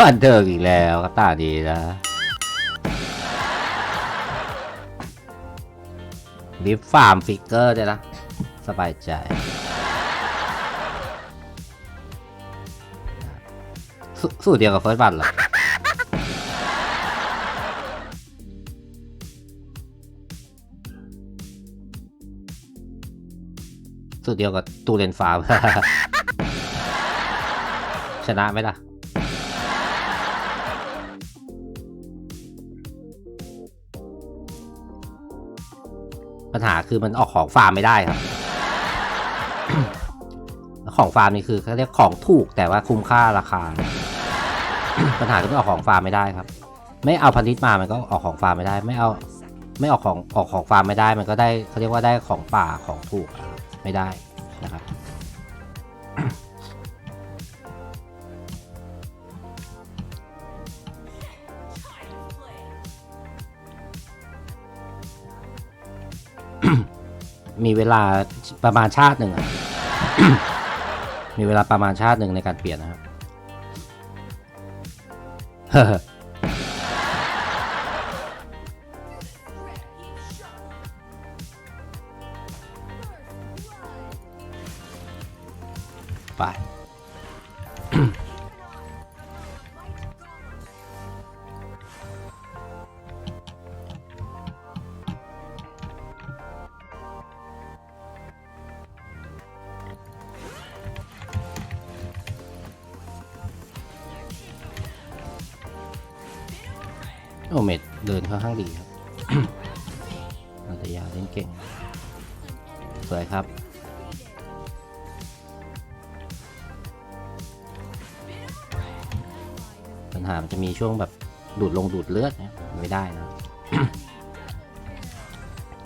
บันเทิงอีกแล้วก็ตาดีนะลิฟฟาร์มฟิกเกอร์ได้วยนะสบายใจสสูตรเดียวกับเฟิร์สบัตเหรอสูตรเดียวกับตูเรนฟาร์มชนะไหมล่ะ ปัญหาคือมันออกของฟาร์มไม่ได้ครับ ของฟาร์มนี่คือเขาเรียกของถูกแต่ว่าคุ้มค่าราคา ปัญหาคือไม่ออกของฟาร์มไม่ได้ครับ ไม่เอาพันธิตมามันก็ออกของฟาร์มไม่ได้ ไม่เอา ไม่ออกของออกของฟาร์มไม่ได้ มันก็ได้เขาเรียกว่าได้ของป่าของถูกไม่ได้นะครับ มีเวลาประมาณชาติหนึ่งอะมีเวลาประมาณชาติหนึ่งในการเปลี่ยนนะครับไป ช่วงแบบดูดลงดูดเลือดเนี่ยไม่ได้นะ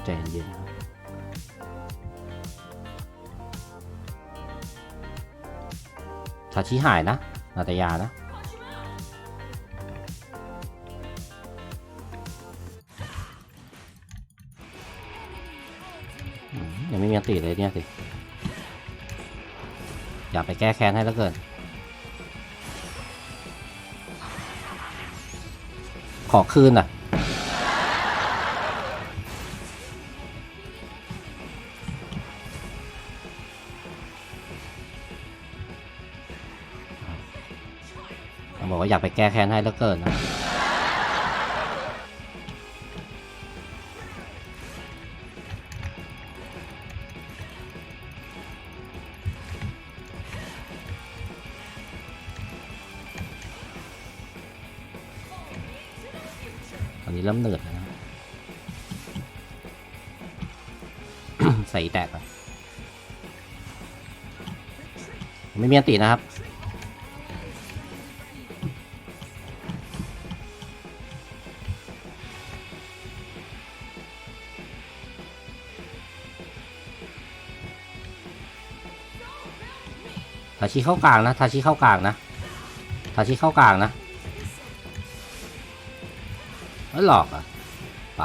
ใจเย็นๆครับชาชิหายนะ นาตยานะอืมยังไม่มีอันติเลยเนี่ยสิ อยากไปแก้แค้นให้แล้วเกิน ขอคืนอะเขาบอกว่าอยากไปแก้แค้นให้แล้วเกินนะ อันตินะครับ ทาชิเข้ากลางนะทาชิเข้ากลางนะทาชิเข้ากลางนะไม่หลอกอะไป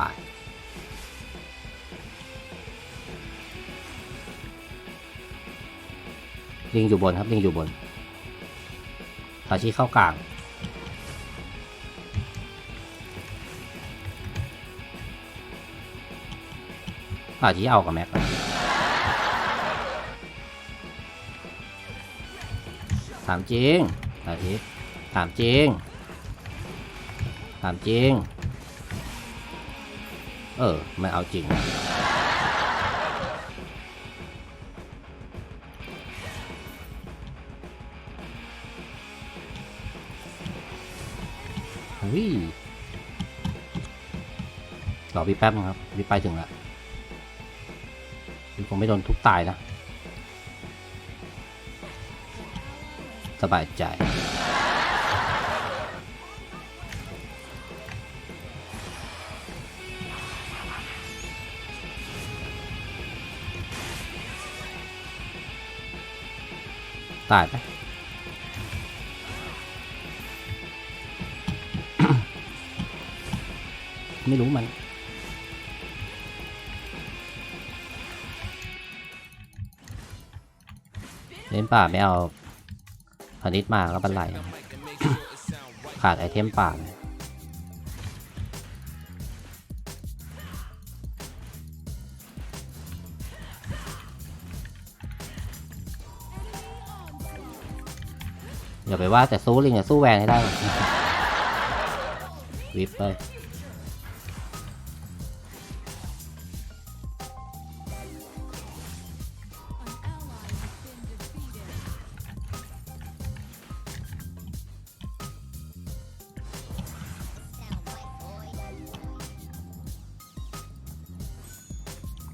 ลิงอยู่บนครับลิงอยู่บนตาชีเข้ากลางตาชีเอากับแม็กถามจริงตาชีถามจริงถามจริง เออ ไมันเอาจริง ฮ้ยรอพี่แป๊บนึงครับพี่ไปถึงแล้วพี่คงไม่โดนทุบตายนะ สบายใจตายไป ไม่รู้มันเล่นป่าไม่เอาพนิดมาก็บันไหลขาดไอเทมป่าอย่าไปว่าแต่สู้ลิงอะสู้แวนให้ได้วิบไป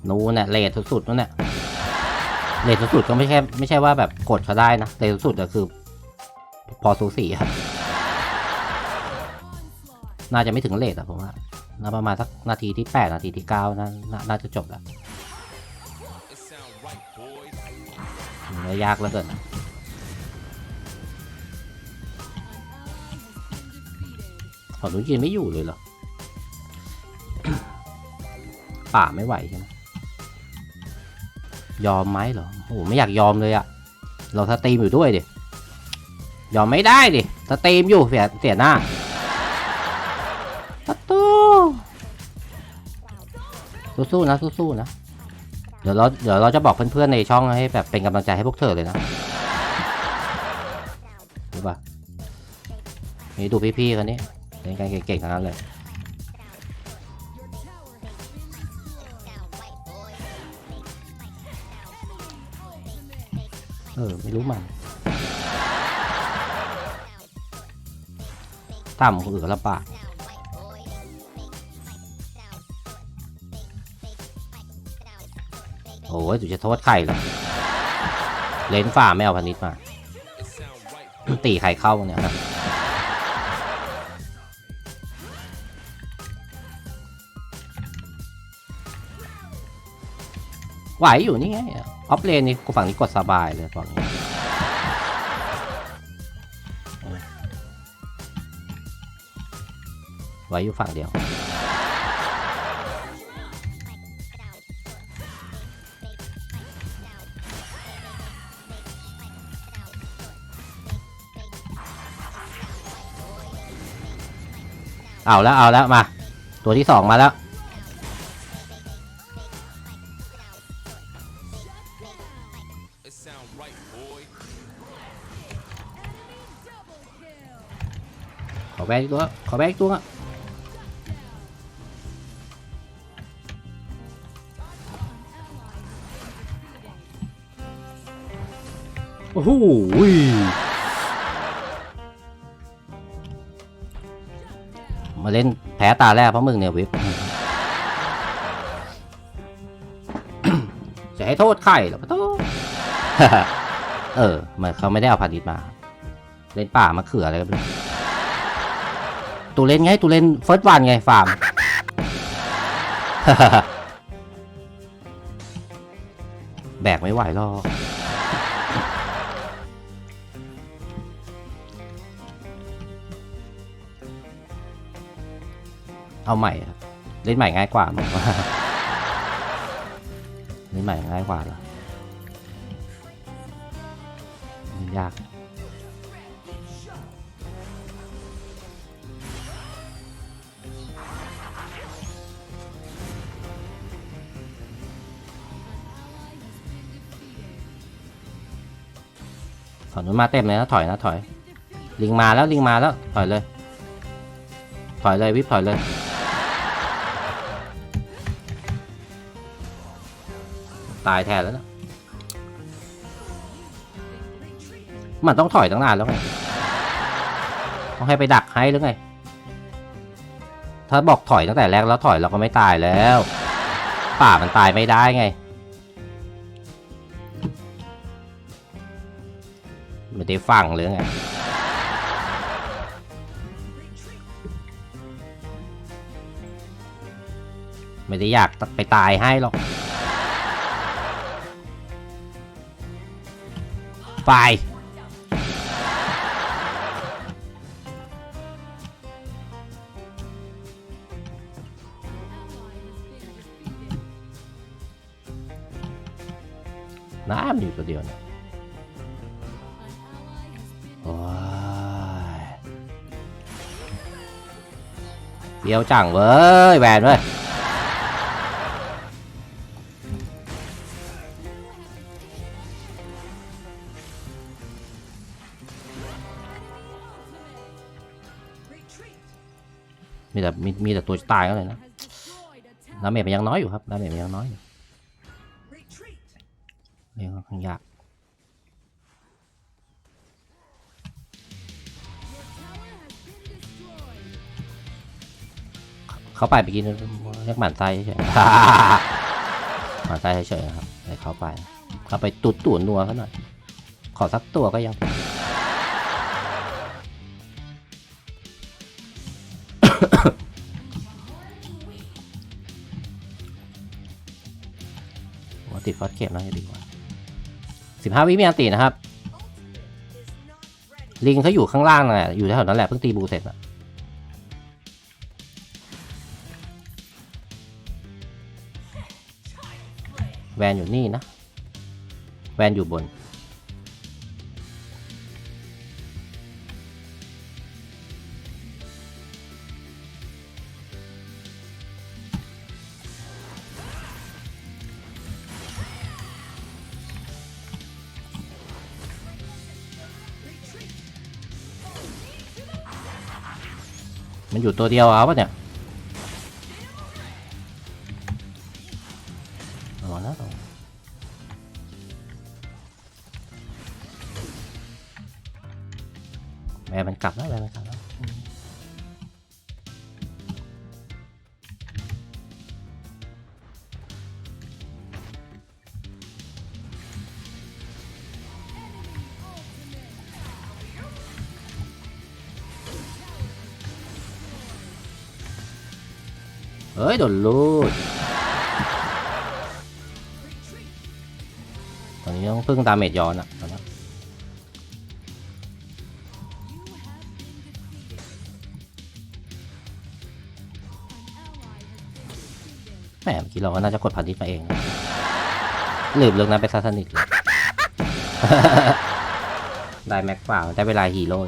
นู้นเนี่ยเลทสุดๆนู้นเนี่ยเลทสุดๆก็ไม่ใช่ไม่ใช่ว่าแบบกดเขาได้นะเลทสุดๆก็คือ พอสูสีครับน่าจะไม่ถึงเลทอะผมว่าน่าประมาณสักนาทีที่แปดนาทีที่เก้านาน่าน่าจะจบแล้วไม่ยากแล้วเกินขอนุยืนไม่อยู่เลยเหรอป่าไม่ไหวใช่ไหม ยอมไหมเหรอโอ้โหไม่อยากยอมเลยอะเราสตรีมอยู่ด้วยดิยอมไม่ได้ดิสตรีมอยู่เสียเสียหน้าประตูสู้ๆนะสู้ๆนะเดี๋ยวเราเดี๋ยวเราจะบอกเพื่อนๆในช่องให้แบบเป็นกำลังใจให้พวกเธอเลยนะรู้ป่ะนี่ดูพี่ๆกันนี่เล่นกันเก่งๆทั้งนั้นเลย ออ ไม่รู้มัน ต่ำคนอื่นลำบากโอ้ยจะโทษใครล่ะเลนฝ่าไม่เอาพันนิดมา ตีใครเข้าเนี่ยไหวอยู่นี่ไง ออฟเลนนี่กูฝั่งนี้กดสบายเลยฝั่งนี้ไหวอยู่ฝั่งเดียว เอาแล้วเอาแล้วมา ตัวที่สองมาแล้ว แบกตัว ขอแบกตัวโอ้โหมาเล่นแพ้ตาแรกเพราะมึงเนี่ยวิปจะให้โทษใครหรอปะโทษเออเหมือนเขาไม่ได้เอาพานิชมา เล่นป่ามะเขืออะไรกัน ตูเล่นไงตูเล่นเฟิร์สวันไงฟาร์มแบกไม่ไหวหรอกเอาใหม่ครับเล่นใหม่ง่ายกว่าผมว่าเล่นใหม่ง่ายกว่าเหรอยาก ถอยนู้นมาเต็มเลยนะถอยนะถอย ลิงมาแล้วลิงมาแล้วถอยเลย ถอยเลยวิบถอยเลยตายแทนแล้วนะ มันต้องถอยตั้งนานแล้วไง ต้องให้ไปดักให้หรือไง ถ้าบอกถอยตั้งแต่แรกแล้วถอยเราก็ไม่ตายแล้ว ป่ามันตายไม่ได้ไง ไม่ได้ฟังหรือไงไม่ได้อยากไปตายให้หรอกไปน้ำอยู่ตัวเดียวเนะ เดียวจังเว้ยแวนเว้ยมีแต่มีมีแต่ตัวตายก็เลยนะดาเมจมันยังน้อยอยู่ครับดาเมจมันยังน้อยอยู่เล่นค่อนข้างยาก เข้าไปไปกินเรียกหมันไส้เฉยๆหมันไส้เฉยๆนะครับให้เข้าไปเข้าไปตุดตุ่นนัวเขาหน่อยขอสักตัวก็ยังว่าติดฟอสเก็บน่าจะดีกว่าสิบห้าวิมีอันตีนะครับ ลิงเขาอยู่ข้างล่างน่ะอยู่แถวนั้นแหละเพิ่งตีบูเสร็จอะ แวนอยู่นี่นะ แวนอยู่บน มันอยู่ตัวเดียวเอาปะเนี่ย โลูดตอนนี้ต้องพึ่งดาเมจย้อนอะตอนนี้แหมเมื่อกี้เราก็น่าจะกดพันธิตมาเองนะลืมเรื่องนั้นไปซะสนิท ได้แม็กเปล่าได้เวลาฮีโร่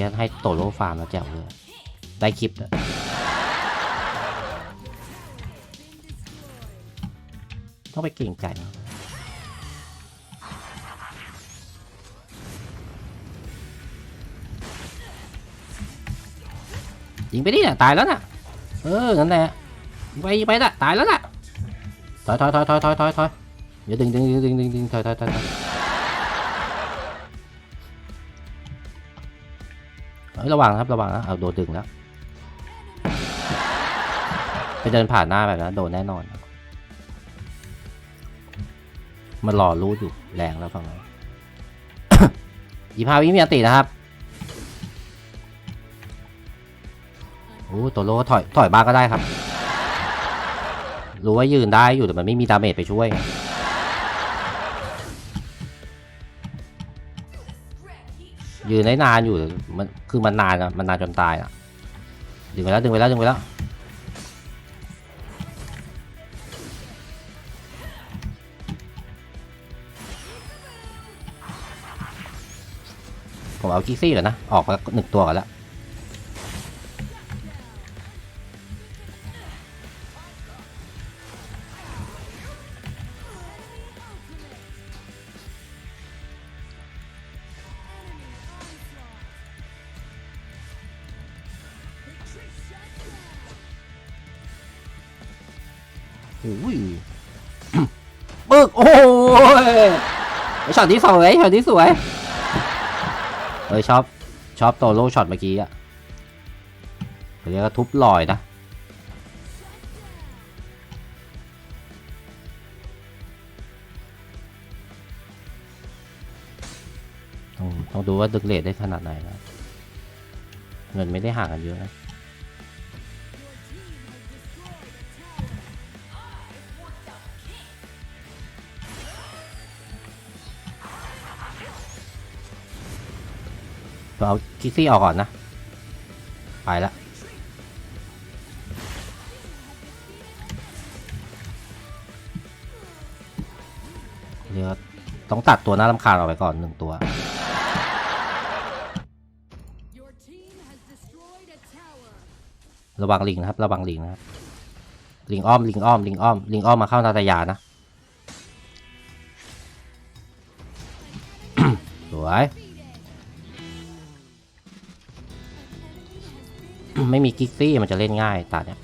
กี้ให้โตโร่ฟาร์มแล้วแจ๋วเลย ได้คลิปเลยต้องไปเก่งใจมันยิงไปดิน่ะตายแล้วน่ะ เอองั้นแหละไปไปละตายแล้วน่ะถอยถอยถอยถอยถอยถอยถอยอย่าดึงดึงดึงดึงดึงดึงถอยถอยถอย ระวังครับระวังนะเอาโดนดึงแล้วไปเดินผ่านหน้าแบบนั้นโดนแน่นอน มันรอรู้อยู่แรงแล้วฟังนั้นยี่ห้าวิมีอันตินะครับโอ้ตัวโลถอยถอยบ้างก็ได้ครับ รู้ว่ายืนได้อยู่แต่มันไม่มีดาเมจไปช่วย ยืนได้นานอยู่มันคือมันนานอะมันนานจนตายอะดึงไปแล้วดึงไปแล้วดึงไปแล้วผมเอากิกซี่เหรอนนะ ออกมาหนึ่งตัวก่อนแล้ว โอ้ยปึกโอ้ยช็อตที่สวยช็อตที่สวยเอ้ยชอบชอบโตโร่ช็อตเมื่อกี้อะเขาเรียกว่าทุบลอยนะต้องต้องดูว่าดึกเลทได้ขนาดไหนนะเงินไม่ได้ห่างกันเยอะนะ เราเอาคิกซี่ออกก่อนนะ ไปละเดี๋ยวต้องตัดตัวหน้าลำคาญออกไปก่อนหนึ่งตัวระวังลิงนะครับระวังลิงนะครับลิงอ้อมลิงอ้อมลิงอ้อมลิงอ้อมมาเข้าตาตยานะสวย ไม่มีกิกซี่มันจะเล่นง่ายตาเนี่ย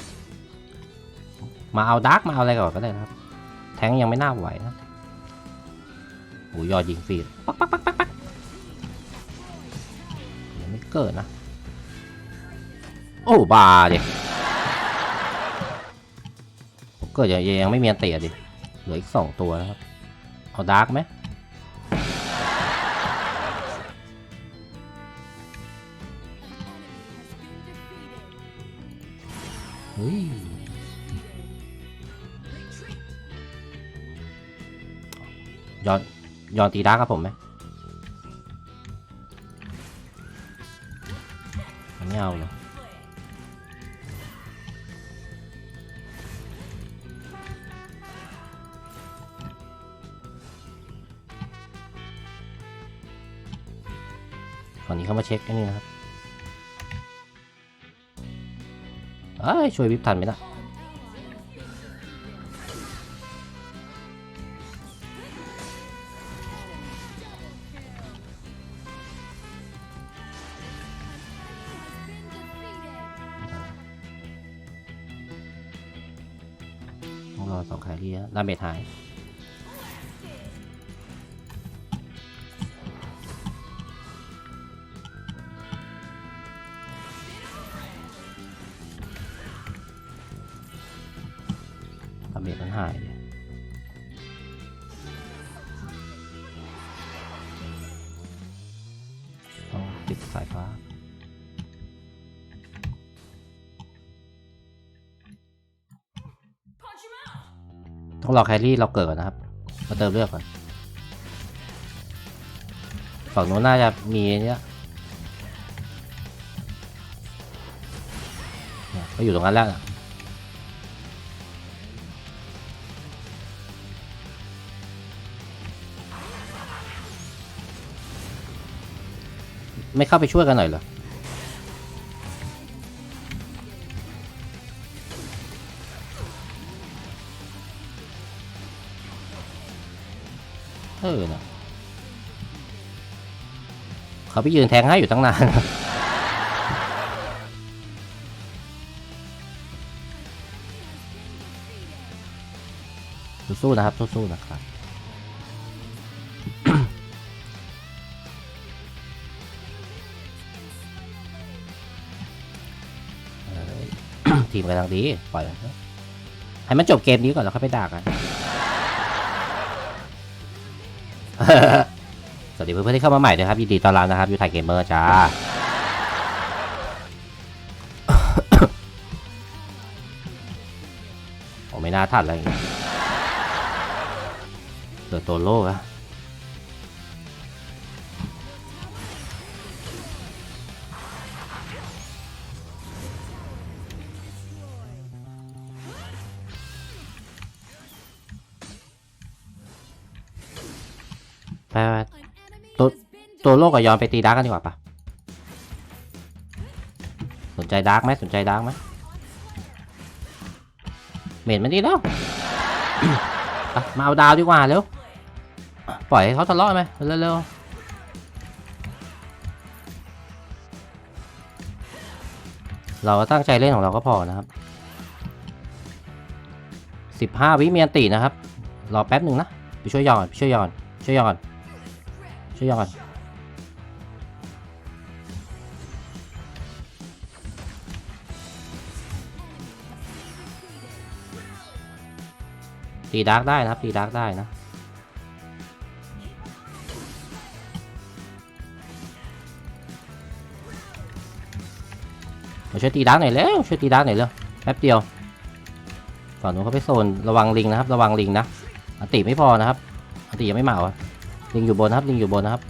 มาเอาดาร์กมาเอาอะไรก่อนก็ได้นะครับ แทงยังไม่น่าไหวนะโอ้ยยอดยิงฟรีปักปักปักปักปักยังไม่เกิดนะ โอ้บาดิผมเกิดยังยังไม่มีอันเตะดิเหลืออีกสองตัวนะครับ เอาดาร์กไหม ย้อนตีดาร์กครับผมไหมไม่เอาเหรอฝั่งนี้เข้ามาเช็คไอ้นี่นะครับเอ้ยช่วยวิบทันไหมนะ ดาเมจหาย ดาเมจมันหาย ต้องรอแครี่เราเกิดก่อนนะครับ มาเติมเลือดก่อน ฝั่งโน้นน่าจะมีเนี้ยเนี่ยก็อยู่ตรงนั้นแล้วนะไม่เข้าไปช่วยกันหน่อยเหรอ ออนะเขาไปยืนแทงให้อยู่ตั้งนานสู้ๆนะครับสู้ๆนะครับทีมกำลังดี ปล่อย ให้มันจบเกมนี้ก่อนแล้วค่อยไปด่ากัน สวัสดีเพื่อนๆที่เข้ามาใหม่ด้วยครับยินดีต้อนรับนะครับยูไทยเกมเมอร์จ้าผมไม่น่าทัดอะไรเงี้ยเดือตัวโลกอะ โลกกับยอนไปตีดาร์กกันดีกว่าปะสนใจดาร์กไหมสนใจดาร์กไหมเมดมันดีแล้วมาเอาดาวดีกว่าเร็วปล่อยให้เขาทะเลาะไหมเร็วๆเราก็ตั้งใจเล่นของเราก็พอนะครับสิบห้าวิเมียนตีนะครับ รอแป๊บหนึ่งนะ ไปช่วยยอนไปช่วยยอนช่วยยอนช่วยยอน ตีดาร์กได้นะครับตีดาร์กได้นะมาช่วยตีดาร์กหน่อยเร็วช่วยตีดาร์กหน่อยเร็วแป๊บเดียวฝั่งนู้นเขาไปโซนระวังลิงนะครับ ระวังลิงนะอติไม่พอนะครับอติยังไม่เหมาอะลิงอยู่บนนะครับลิงอยู่บนนะครับ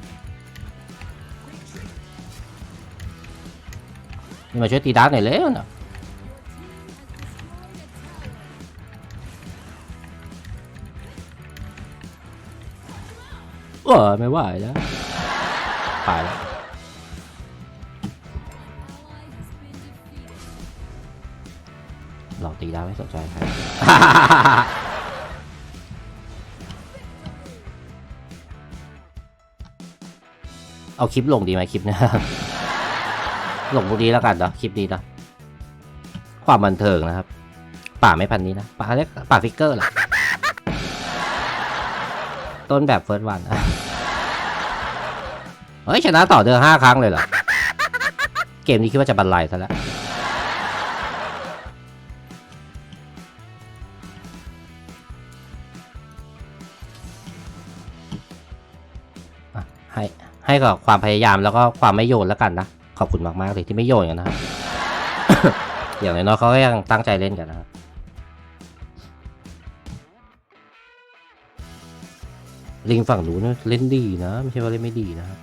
นี่มาช่วยตีดาร์กหน่อยเร็วนะ เออไม่ไหวแล้วไปแล้ว Ally has been defeated. หลอกตีได้ไม่สนใจใครเอาคลิปลงดีไหมคลิปนี้ลงพวกนี้แล้วกันเนาะคลิปนี้นะความบันเทิงนะครับ ป่าไม่พันนี้นะป่าเรียกป่าฟิกเกอร์แหละ ต้นแบบเฟิร์สวันเฮ้ยชนะต่อเดือนห้าครั้งเลยเหรอ เกมนี้คิดว่าจะบรรลัยซะแล้วให้ให้กับความพยายามแล้วก็ความไม่โยนแล้วกันนะ ขอบคุณมากๆเลยที่ไม่โยนกันนะครับ อย่างน้อยๆเขาก็ยังตั้งใจเล่นกันนะครับ ลิงฝั่งหนู้นนะเล่นดีนะ ไม่ใช่ว่าเล่นไม่ดีนะครับ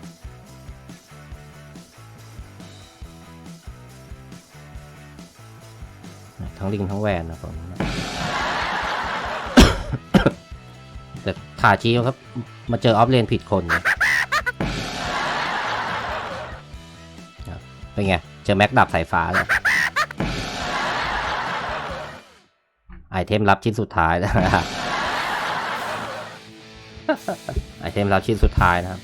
ทั้งลิงทั้งแวนนะฝั่งนู้นนะแต่ขาชีครับ มาเจอออฟเลนผิดคนเนี่ยครับเป็นไง เจอแม็กดับสายฟ้าเลยไอเทมลับชิ้นสุดท้ายนะ ไอเทมเราชิ้นสุดท้ายนะครับ